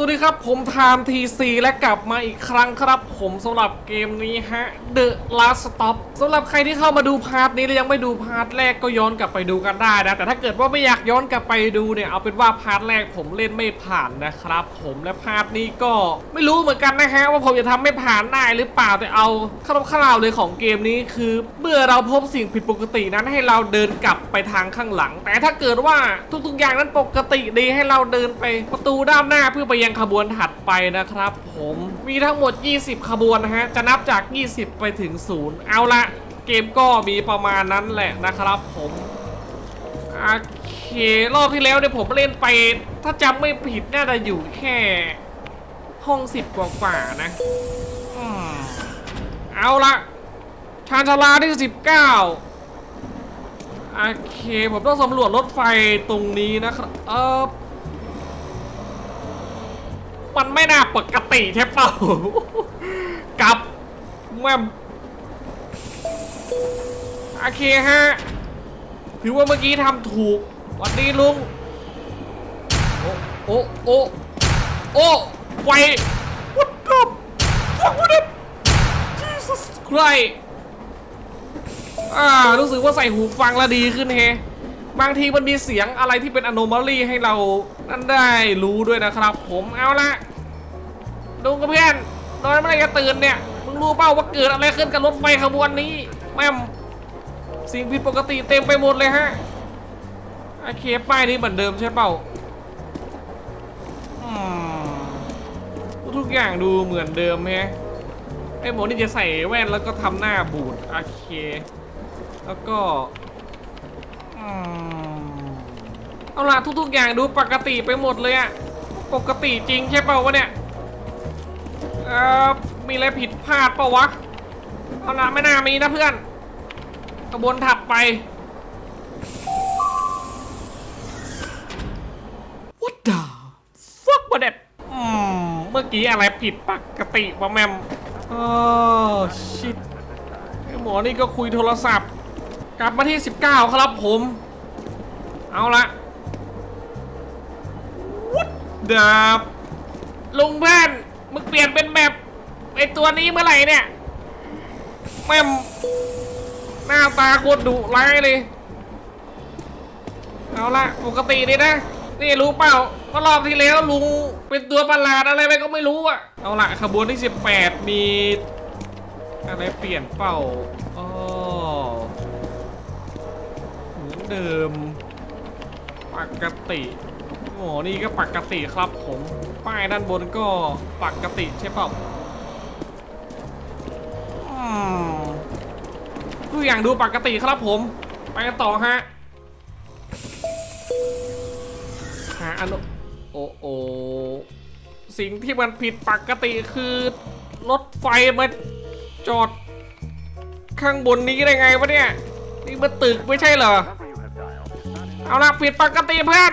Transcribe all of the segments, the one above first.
สวัสดีครับ ผมไทม์ทีซีและกลับมาอีกครั้งครับผมสำหรับเกมนี้ฮะ The Last Stop สำหรับใครที่เข้ามาดูพาร์ทนี้แล้วยังไม่ดูพาร์ทแรกก็ย้อนกลับไปดูกันได้นะ แต่ถ้าเกิดว่าไม่อยากย้อนกลับไปดูเนี่ยเอาเป็นว่าพาร์ทแรกผมเล่นไม่ผ่านนะครับ ผมและพาร์ทนี้ก็ไม่รู้เหมือนกันนะฮะว่าผมจะทำไม่ผ่านได้หรือเปล่าแต่เอาคร่าวๆเลยของเกมนี้คือ เมื่อเราพบสิ่งผิดปกตินั้นให้เราเดินกลับไปทางข้างหลัง แต่ถ้าเกิดว่าทุกๆอย่างนั้นปกติดีให้เราเดินไปประตูด้านหน้าเพื่อไปยังขบวนถัดไปนะครับ ผมมีทั้งหมด 20 ขบวนนะฮะจะนับจาก 20 ไปถึงศูนย์เอาละเกมก็มีประมาณนั้นแหละนะครับผมโอเครอบที่แล้วเนี่ยผมเล่นไป ถ้าจำไม่ผิดน่าจะอยู่แค่ห้องสิบกว่าๆนะอเอาละชานชาลาที่สิบเก้าโอเค ผมต้องสำรวจรถไฟตรงนี้นะครับ เออ มันไม่น่าปกติใช่เปล่า กับแม่มโอเคฮะ ถือว่าเมื่อกี้ทำถูกวันดีลุง โอ้โอ้โอ้โอ้ไฟ What the fuck what the Jesus Christ อ่า รู้สึกว่าใส่หูฟังแล้วดีขึ้นเฮ บางทีมันมีเสียงอะไรที่เป็น anomaly ให้เรานั่นได้รู้ด้วยนะครับ ผมเอาละดูกับเพื่อนนอนไม่ได้จะตื่นเนี่ยมึงรู้เปล่าว่าเกิดอะไรขึ้นกับรถไฟขบวนนี้แม่มสิ่งผิดปกติเต็มไปหมดเลยฮะโอเคป้ายนี้เหมือนเดิมใช่เปล่าอืมทุกอย่างดูเหมือนเดิมแฮะไอ้หมอนี่จะใส่แว่นแล้วก็ทำหน้าบูดโอเค แล้วก็ เอาล่ะทุกๆอย่างดูปกติไปหมดเลยอะปกติจริงใช่เปล่าวะเนี่ย เอ่อ มีอะไรผิดพลาดเปล่าวะ เอาล่ะไม่น่ามีนะเพื่อน กระบวนถัดไป What the fuck วะเด็ดอืมเมื่อกี้อะไรผิดปกติวะแมมโอ้ชิตไอหมอนี่ก็คุยโทรศัพท์ กลับมาที่ 19 ครับผม เอาละวุดดาบลุงเพื่อนมึงเปลี่ยนเป็นแบบไอตัวนี้เมื่อไหร่เนี่ยแม่มหน้าตาโคตรดุร้ายเลย เอาละปกติดีนะ นี่รู้เปล่าก็รอบที่แล้วลุงเป็นตัวประหลาดอะไรไปก็ไม่รู้อะเอาละขบวนที่ 18 มีอะไรเปลี่ยนเปล่า เดิม ปกติโอ้นี่ก็ปกติครับผม ป้ายด้านบนก็ปกติใช่เปล่าอืมทุกอย่างดูปกติครับผม ไปกันต่อฮะหาอนุโอ้โอสิ่งที่มันผิดปกติคือรถไฟมาจอด ข้างบนนี้ได้ไงวะเนี่ย นี่มันตึกไม่ใช่เหรอ เอาละผิดปกติเพื่อน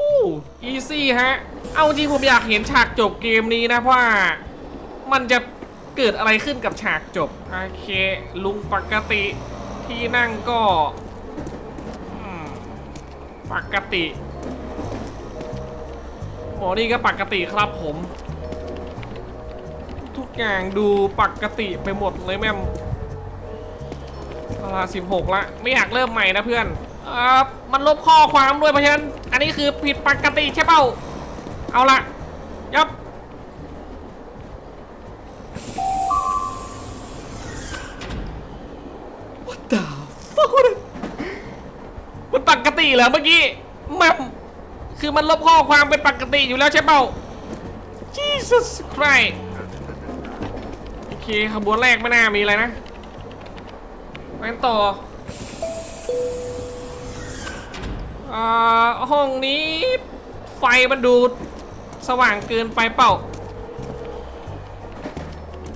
อู้อีซี่ฮะ เอาจริงผมอยากเห็นฉากจบเกมนี้นะเพราะว่า มันจะเกิดอะไรขึ้นกับฉากจบ โอเค ลุงปกติที่นั่งก็ปกติหมอนี่ก็ปกติครับผม ทุกอย่างดูปกติไปหมดเลยแม่มเวลาสิบหกละ ไม่อยากเริ่มใหม่นะเพื่อน มันลบข้อความด้วยเพราะฉะนั้น อันนี้คือผิดปกติใช่เปล่า เอาละยับ What the fuck วะเนี่ยมันปกติเหรอเมื่อกี้แม่มคือมันลบข้อความเป็นปกติอยู่แล้วใช่เปล่า Jesus Christ โอเคขบวนแรกไม่น่ามีอะไรนะไปกันต่อ อ่าห้องนี้ ไฟมันดูสว่างเกินไปเปล่า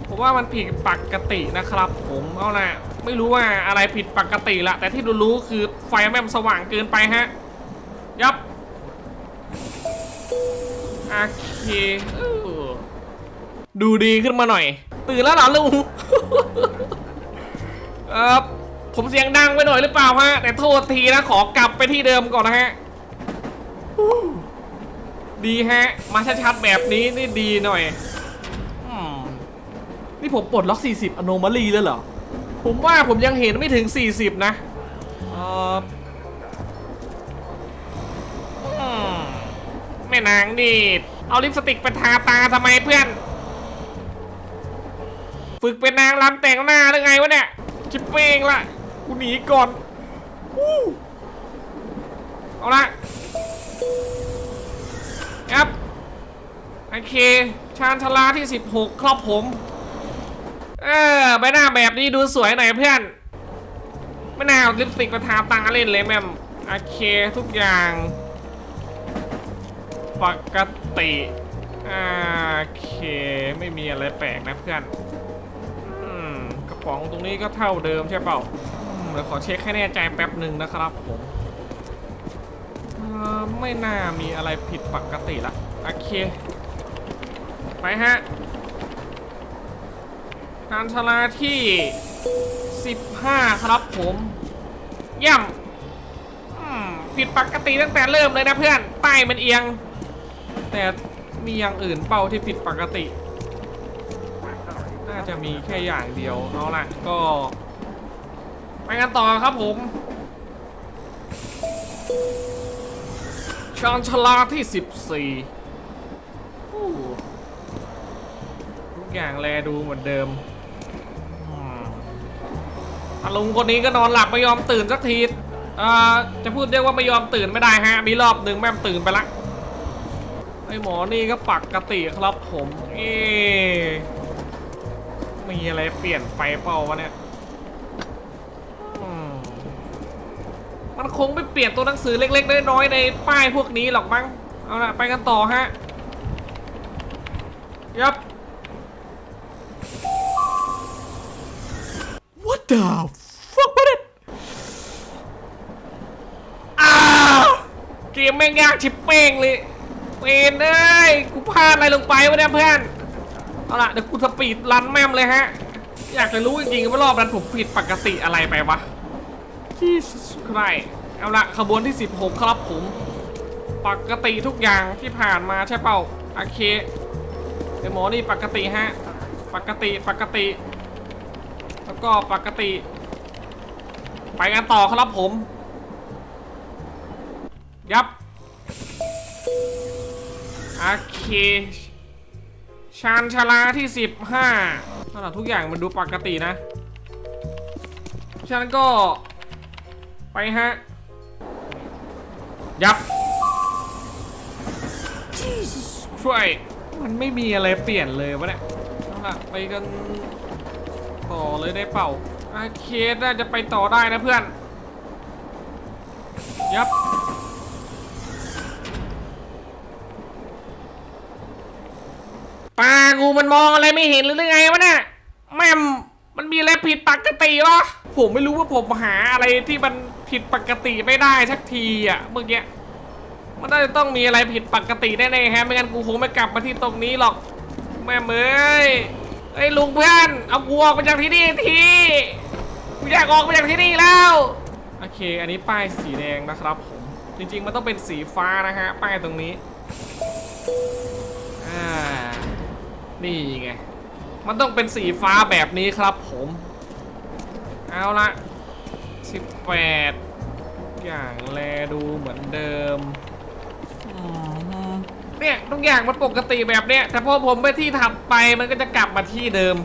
ผมว่ามันผิดปกตินะครับ ผมเอานะไม่รู้ว่าอะไรผิดปกติละแต่ที่ดูรู้คือไฟแม่มสว่างเกินไปฮะยับโอเคดูดีขึ้นมาหน่อย ตื่นแล้วเหรอลุงเออ ผมเสียงดังไปหน่อยหรือเปล่าฮะ แต่โทษทีนะ ขอกลับไปที่เดิมก่อนนะฮะ ดีฮะ มาชัดๆแบบนี้นี่ดีหน่อยอืมนี่ผมปลดล็อก 40 อโนมาลีแล้วเหรอ ผมว่าผมยังเห็นไม่ถึง 40 นะเอออืมแม่นางนี่ เอาลิปสติกไปทาตาทำไมเพื่อน ฝึกเป็นนางรำแต่งหน้าหรือไงวะเนี่ย ชิปเป้งละ กูหนีก่อนวู้เอาละครับโอเค ชานชลาที่ 16 ครับผม เออใบหน้าแบบนี้ดูสวยหน่อยเพื่อน ไม่น่าลิปสติกมาทาตาเล่นเลยแม่มโอเคทุกอย่าง ปกติอ่าโอเค ไม่มีอะไรแปลกนะเพื่อน อืม กระป๋องตรงนี้ก็เท่าเดิมใช่เปล่า เดี๋ยวขอเช็คให้แน่ใจแป๊บหนึ่งนะครับผมไม่น่ามีอะไรผิดปกติละโอเค ไปฮะการชลาที่ 15 ครับผมย่ำอืมผิดปกติตั้งแต่เริ่มเลยนะเพื่อนป้ายมันเอียง แต่มีอย่างอื่นเป้าที่ผิดปกติ น่าจะมีแค่อย่างเดียว เอาละก็ ไปกันต่อครับผมชานชลาที่ 14ทุกอย่างแลดูเหมือนเดิมอืมอาลุงคนนี้ก็นอนหลับไม่ยอมตื่นสักทีจะพูดเรียกว่าไม่ยอมตื่นไม่ได้ฮะ มีรอบหนึ่งแม่มตื่นไปละไอหมอนี่ก็ปกติครับผม เอ๊มีอะไรเปลี่ยนไปเปล่าวะเนี่ยอืม มันคงไม่เปลี่ยนตัวหนังสือเล็กๆน้อยๆในป้ายพวกนี้หรอกมั้ง เอาละไปกันต่อฮะ ยับ What the fuck was it อ้าเกมแม่งยากชิบเป้งเลย เป็นเอ้ยกูพลาดอะไรลงไปวะเนี่ยเพื่อน เอาละเดี๋ยวกูสปีดรันแม่มเลยฮะ อยากจะรู้จริงๆว่ารอบนั้นผมผิดปกติอะไรไปวะ ที่ใครเอาละขบวนที่ 16 ครับผม ปกติทุกอย่างที่ผ่านมาใช่เปล่าโอเคไอหมอนี่ปกติฮะ ปกติปกติ แล้วก็ปกติ ไปกันต่อครับผม ยับโอเคชานชาลาที่ 15นั่นแหละทุกอย่างมันดูปกตินะ ฉันก็ ไปฮะ ยับ ช่วย มันไม่มีอะไรเปลี่ยนเลยวะเนี่ยเอาล่ะไปกันต่อเลยได้เปล่าโอเคน่าจะไปต่อได้นะเพื่อน ยับ ปากูมันมองอะไรไม่เห็นหรือไงวะเนี่ยแม่มมันมีอะไรผิดปกติวะผมไม่รู้ว่าผมหาอะไรที่มัน ผิดปกติไม่ได้สักทีอะเมื่อกี้มันน่าจะต้องมีอะไรผิดปกติแน่ๆฮะไม่งั้นกูคงไม่กลับมาที่ตรงนี้หรอก แม่เมยเอ้ลุงเพื่อนเอากูออกมาจากที่นี่ทีกูอยากออกมาจากที่นี่แล้วโอเค อันนี้ป้ายสีแดงนะครับผมจริงๆมันต้องเป็นสีฟ้านะฮะป้ายตรงนี้อ่านี่ไงมันต้องเป็นสีฟ้าแบบนี้ครับผม เอาละ 18 อย่างแลดูเหมือนเดิมอืมเนี่ยทุกอย่างมันปกติแบบเนี้ย แต่พอผมไปที่ถัดไปมันก็จะกลับมาที่เดิม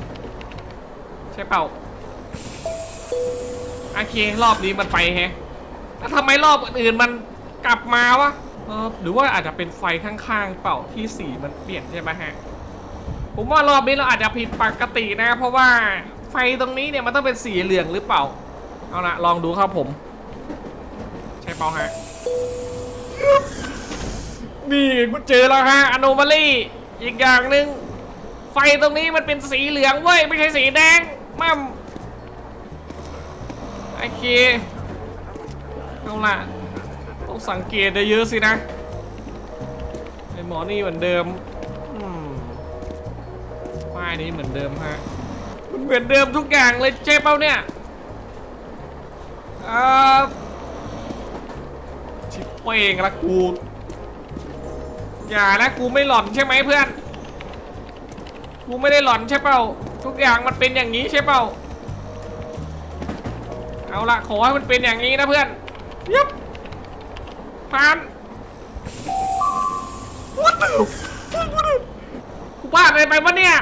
ใช่เปล่า โอเค รอบนี้มันไปแฮะแล้วทำไมรอบอื่นๆมันกลับมาวะเออหรือว่าอาจจะเป็นไฟข้างๆ เปล่าที่สีมันเปลี่ยนใช่ไหมฮะ ผมว่ารอบนี้เราอาจจะผิดปกตินะ เพราะว่าไฟตรงนี้เนี่ยมันต้องเป็นสีเหลืองหรือเปล่า เอาละลองดูครับผม ใช่เปล่าฮะ นี่กูเจอแล้วฮะอโนมาลีอีกอย่างหนึ่งไฟตรงนี้มันเป็นสีเหลืองเว้ย ไม่ใช่สีแดงมั่มโอเคเอาละต้องสังเกตเยอะๆสินะไอหมอนี่เหมือนเดิมอืมป้ายนี้เหมือนเดิมฮะมันเหมือนเดิมทุกอย่างเลยเจ๊เป้าเนี่ย อ่อชิปเป้งละกูอย่านะกูไม่หล่อนใช่ไหมเพื่อน กูไม่ได้หล่อนใช่เปล่า ทุกอย่างมันเป็นอย่างนี้ใช่เปล่า เอาละขอให้มันเป็นอย่างนี้นะเพื่อนยับผ่าน What the fuck what the กูพลาอะไรไปวะเนี่ย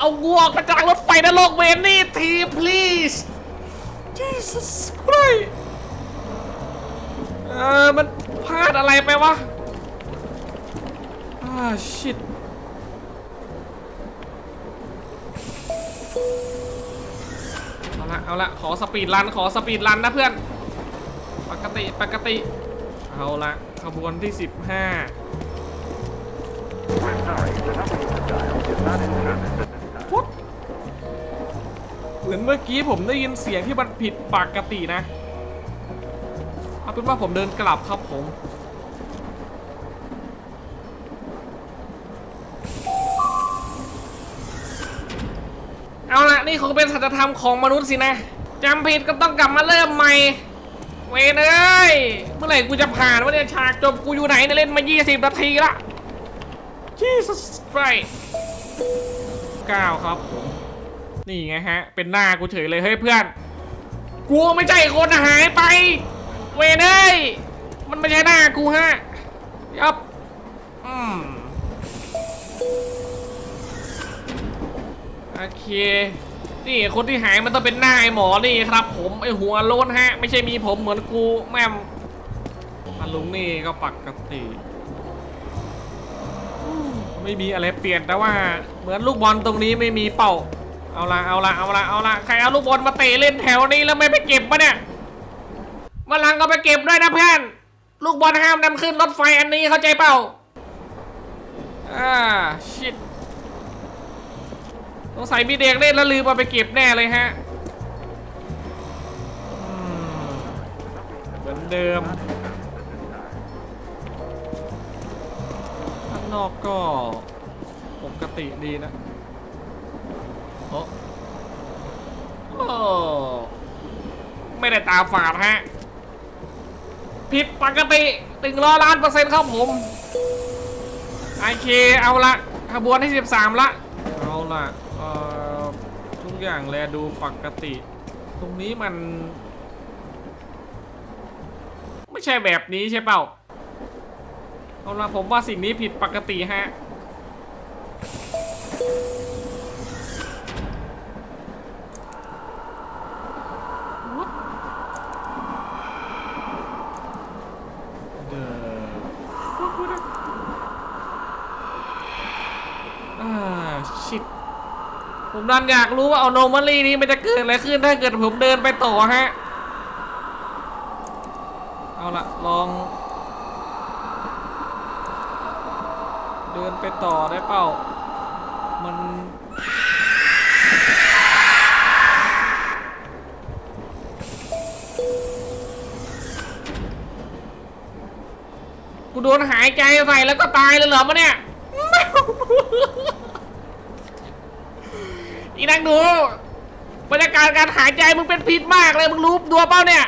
เอากูออกมาจากรถไฟนรกเวนนี่ที please Jesus Christ เออมันพลาดอะไรไปวะ อ่า shit เอาละเอาละขอสปีดรัน ขอสปีดรันนะเพื่อน ปกติ ปกติ เอาละขบวนที่ 15 What? เหมือนเมื่อกี้ผมได้ยินเสียงที่มันผิดปกตินะเอาเป็นว่าผมเดินกลับครับผม เอาละนี่คงเป็นสัจธรรมของมนุษย์สินะจำผิดก็ต้องกลับมาเริ่มใหม่ เวยเอ้ยเมื่อไหร่กูจะผ่านวะเนี่ยฉากจบกูอยู่ไหนเนี่ยเล่นมา 20 นาทีละ Jesus Christ 9 ครับผม นี่ไงฮะ เป็นหน้ากูเฉยเลยเฮ้ยเพื่อน กูไม่ใช่คนหายไป เวเอ้ยมันไม่ใช่หน้ากูฮะยับอืมโอเค นี่คนที่หายมันต้องเป็นหน้าไอ้หมอนี่ครับ ผมไอ้หัวโล้นฮะ ไม่ใช่มีผมเหมือนกูแม่มลุงนี่ก็ปกติ ไม่มีอะไรเปลี่ยนแต่ว่าเหมือนลูกบอลตรงนี้ไม่มีเป้าเอาละเอาละเอาละเอาละใครเอาลูกบอลมาเตะเล่นแถวนี้แล้วไม่ไปเก็บปะเนี่ยมาลังก็ไปเก็บด้วยนะเพื่อนลูกบอลห้ามนำขึ้นรถไฟอันนี้เข้าใจเปล่าอ่าชิตสงสัยมีเด็กเล่นแล้วลืมเอาไปเก็บแน่เลยฮะเหมือนเดิมางนอกก็ปกติดีนะโอ้โอไม่ได้ตาฝาดฮะ ผิดปกติตึงร้อล้านเปอร์เซ็นต์ครับผมโอเคเอาละขบวนที่ 13 ละ เอาละทุกอย่างแลดูปกติ ตรงนี้มัน ไม่ใช่แบบนี้ใช่เปล่า เอาล่ะผมว่าสิ่งนี้ผิดปกติฮะ What? The fuck was that? อ่าชิดผมดันอยากรู้ว่าเอาโนมารีนี้มันจะเกิดอะไรขึ้นถ้าเกิดผมเดินไปต่อฮะ เอาละลอง เดิน ไปต่อได้เปล่า มัน กูโดนหายใจใส่แล้วก็ตายเลยเหรอมะเนี่ย อีนังดูบรรยากาศการหายใจมึงเป็นพิษมากเลยมึงรู้ตัวเปล่าเนี่ย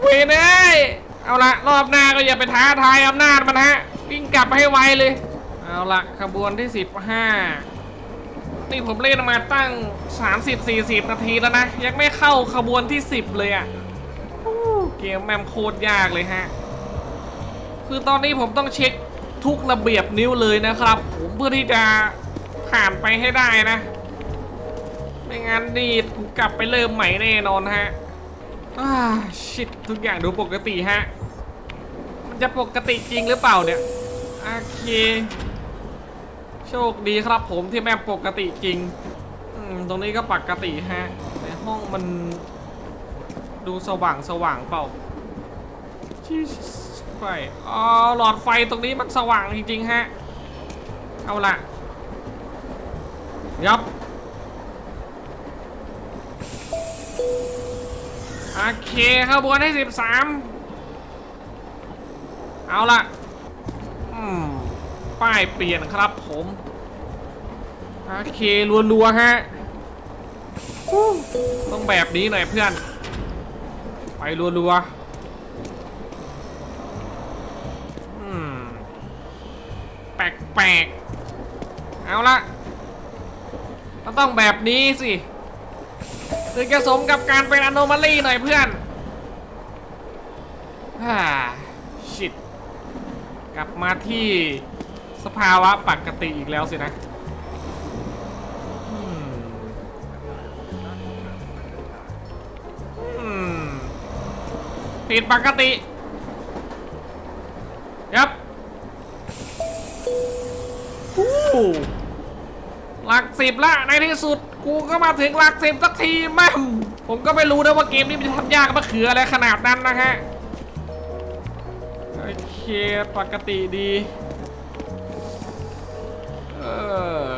เวยเอ้ยเอาละรอบหน้าก็อย่าไปท้าทายอำนาจมันฮะวิ่งกลับให้ไวเลย เอาละขบวนที่ 15 นี่ผมเล่นมาตั้ง 30-40 นาทีแล้วนะ ยังไม่เข้าขบวนที่ 10 เลยอะ่ะเกมแมมโคตรยากเลยฮะ คือตอนนี้ผมต้องเช็คทุกระเบียบนิ้วเลยนะครับ ผมเพื่อที่จะผ่านไปให้ได้นะ ไม่งั้นนี่กูกลับไปเริ่มใหม่แน่นอนฮะอาชิตทุกอย่างดูปกติฮะ มันจะปกติจริงหรือเปล่าเนี่ย โอเค โชคดีครับผมที่แม่ปกติจริงตรงนี้ก็ปกติฮะในห้องมันดูสว่างสว่างเปล่า Jesus ไฟอ๋อหลอดไฟตรงนี้มันสว่างจริงๆฮะ เอาละยับโอเคขบวนให้สิบสามเอาละอืม ป้ายเปลี่ยนครับผมโอเครัวๆฮะต้องแบบนี้หน่อยเพื่อน ไปรัวๆแปลกๆ เอาละมัต้องแบบนี้สิถึงจะสมกับการเป็นอนโนมาลี่หน่อยเพื่อนฮ่าชิดกลับมาที่ สภาวะปกติอีกแล้วสินะผิดปกติยับหลักสิบละในที่สุด กูก็มาถึงหลักสิบสักทีแม่มผมก็ไม่รู้นะว่าเกมนี้มันจะทำยากมะเขืออะไรขนาดนั้นนะฮะ โอเค ปกติดี ออ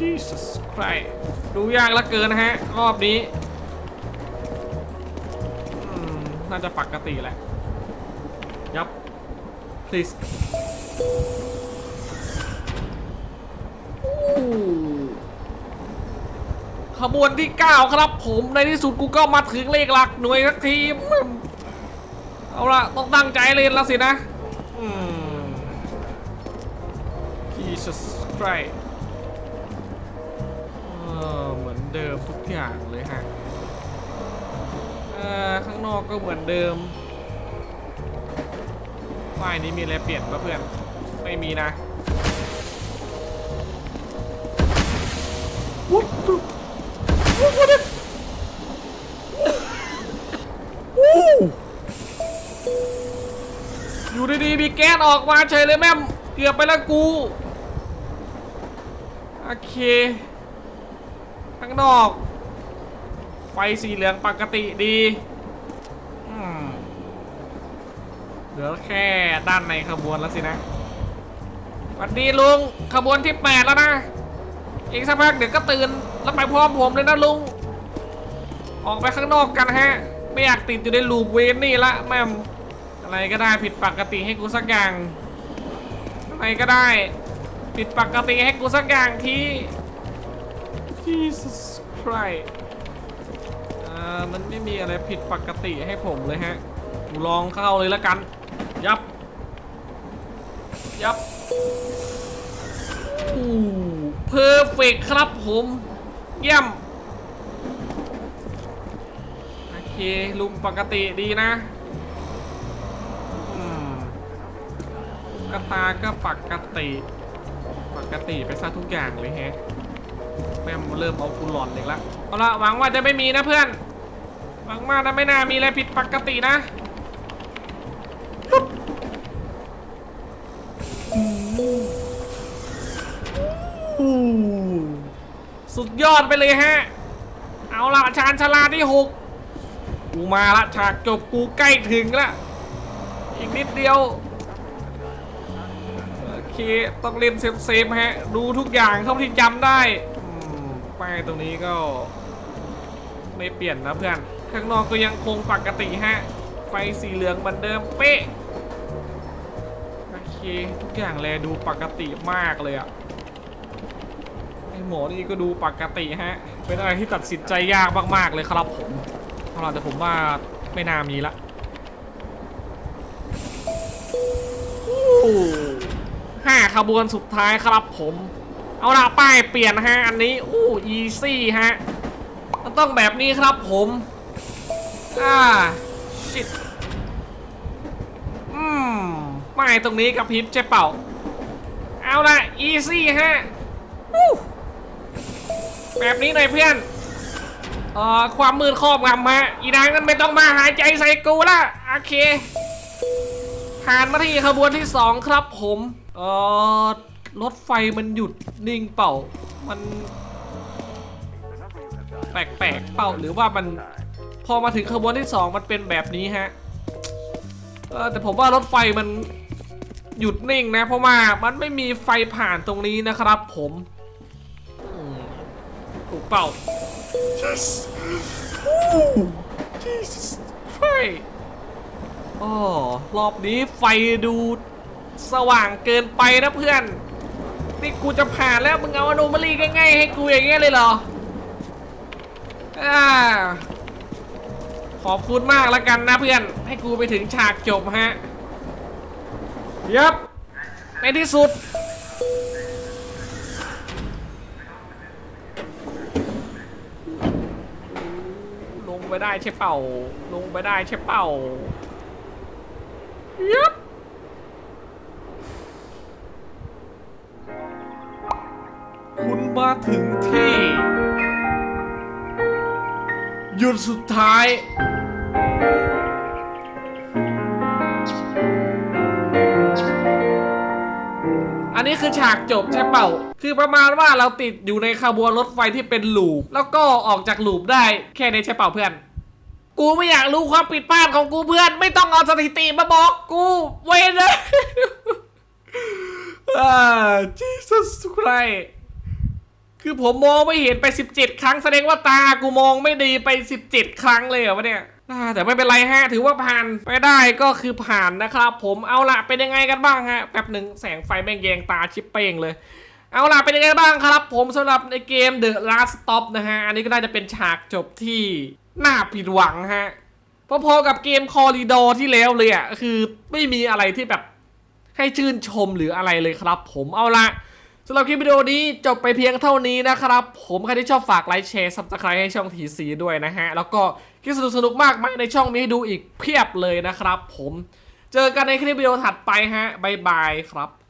Jesus Christ ดูยากลือเกินนะฮะ รอบนี้ น่าจะปกติแหละ ยับ please ขบวนที่ 9 ครับผมในที่สุดกูก็มาถึงเลขหลักหน่วยสักทีมเอาละต้องตั้งใจเรียนแล้วสินะ Jesus Christ เดิมทุกอย่างเลยฮะข้างนอกก็เหมือนเดิมป้ายนี้มีอะไรเปลี่ยนปะเพื่อน ไม่มีนะ What the What what it โอ้อยู่ดีๆมีแก๊สออกมาเฉยเลยแม่มเกือบไปแล้วกู โอเค ข้างนอก ไฟสีเหลืองปกติดีเหลือแค่ด้านในขบวนแล้วสินะสวัสดีลุงขบวนที่8แล้วนะ อีกสักพักเดี๋ยวก็ตื่น แล้วไปพร้อมผมเลยนะลุง ออกไปข้างนอกกันฮะ ไม่อยากติดอยู่ในลูปเวนนี่ละแม่มอะไรก็ได้ผิดปกติให้กูสักอย่างอะไรก็ได้ ผิดปกติให้กูสักอย่างที่ Jesus Christ อ่ามันไม่มีอะไรผิดปกติให้ผมเลยฮะกูลองเข้าเลยแล้วกัน ยับ ยับอู้เพอร์เฟกครับผม เยี่ยม โอเค ลุงปกติดีนะกระตาก็ปกติ ปกติไปซะทุกอย่างเลยฮะ แม่งเริ่มเอากูหลอนอีกแล้วเอาละหวังว่าจะไม่มีนะเพื่อน หวังมากนะไม่น่ามีอะไรผิดปกตินะสุดยอดไปเลยฮะ เอาละชานชาลาที่หกกูมาละฉากจบกูใกล้ถึงละอีกนิดเดียวโอเคต้องเล่นเซฟๆฮะ ดูทุกอย่างเท่าที่จำได้ ป้ายตรงนี้ก็ไม่เปลี่ยนนะเพื่อน ข้างนอกก็ยังคงปกติฮะ ไฟสีเหลืองเหมือนเดิมเป๊ะ โอเค ทุกอย่างแลดูปกติมากเลยอะไอหมอนี่ก็ดูปกติฮะ เป็นอะไรที่ตัดสินใจยากมากๆเลยครับผมเอาล่ะแต่ผมว่าไม่น่ามีละห้าขบวนสุดท้ายครับผม เอาละป้ายเปลี่ยนฮะอันนี้อู้ อีซี่ฮะมันต้องแบบนี้ครับผม อ่าชิดอืมป้ายตรงนี้กับพิบใช่เปล่า เอาละอีซี่ฮะแบบนี้หน่อยเพื่อนเอ่อความมืดครอบงำฮะอีนางนั้นไม่ต้องมาหายใจใส่กูละโอเคผ่านมาที่ขบวนที่2ครับผม เอ่อรถไฟมันหยุดนิ่งเปล่า มัน แปลกๆเปล่าหรือว่ามันพอมาถึงขบวนที่ 2 มันเป็นแบบนี้ฮะเออแต่ผมว่ารถไฟมันหยุดนิ่งนะ เพราะว่ามันไม่มีไฟผ่านตรงนี้นะครับผมอืมถูกเปล่า yes Jesus Christ อ๋อรอบนี้ไฟดูสว่างเกินไปนะเพื่อน นี่กูจะผ่านแล้วมึงเอาอนุมาลีง่ายๆให้กูอย่างเงี้ยเลยเหรอ ขอบคุณมากแล้วกันนะเพื่อน ให้กูไปถึงฉากจบฮะยับในที่สุด ลงไปได้ใช่เป่า ลงไปได้ใช่เป่ายับคุณมาถึงที่ ยุดสุดท้าย อันนี้คือฉากจบใช่เปล่า คือประมาณว่าเราติดอยู่ในขบวนรถไฟที่เป็นลูป แล้วก็ออกจากลูปได้แค่นี้ใช่เปล่าเพื่อน กูไม่อยากรู้ความผิดพลาดของกูเพื่อน ไม่ต้องเอาสถิติมาบอกกูเว้นเลยอ่า Jesus Christ คือผมมองไม่เห็นไป 17 ครั้งแสดงว่าตากูมองไม่ดีไป 17 ครั้งเลยเหรอวะเนี่ยแต่ไม่เป็นไรฮะ ถือว่าผ่านไปได้ก็คือผ่านนะครับผมเอาละเป็นยังไงกันบ้างฮะแป๊บหนึ่งแสงไฟแม่งแยงตาชิปเป้งเลยเอาล่ะเป็นยังไงบ้างครับผมสำหรับในเกม The Last Stop นะฮะ อันนี้ก็น่าจะเป็นฉากจบที่น่าผิดหวังฮะพอๆกับเกมคอริดอร์ที่แล้วเลยอะ คือไม่มีอะไรที่แบบให้ชื่นชมหรืออะไรเลยครับผมเอาละ สำหรับคลิปวิดีโอนี้จบไปเพียงเท่านี้นะครับ ผมใครที่ชอบฝากไลค์แชร์ซับสไครต์ให้ช่องทีซีด้วยนะฮะ แล้วก็คลิปสนุกๆมากมายในช่องมีให้ดูอีกเพียบเลยนะครับ ผม เจอกันในคลิปวิดีโอถัดไปฮะบายบายครับ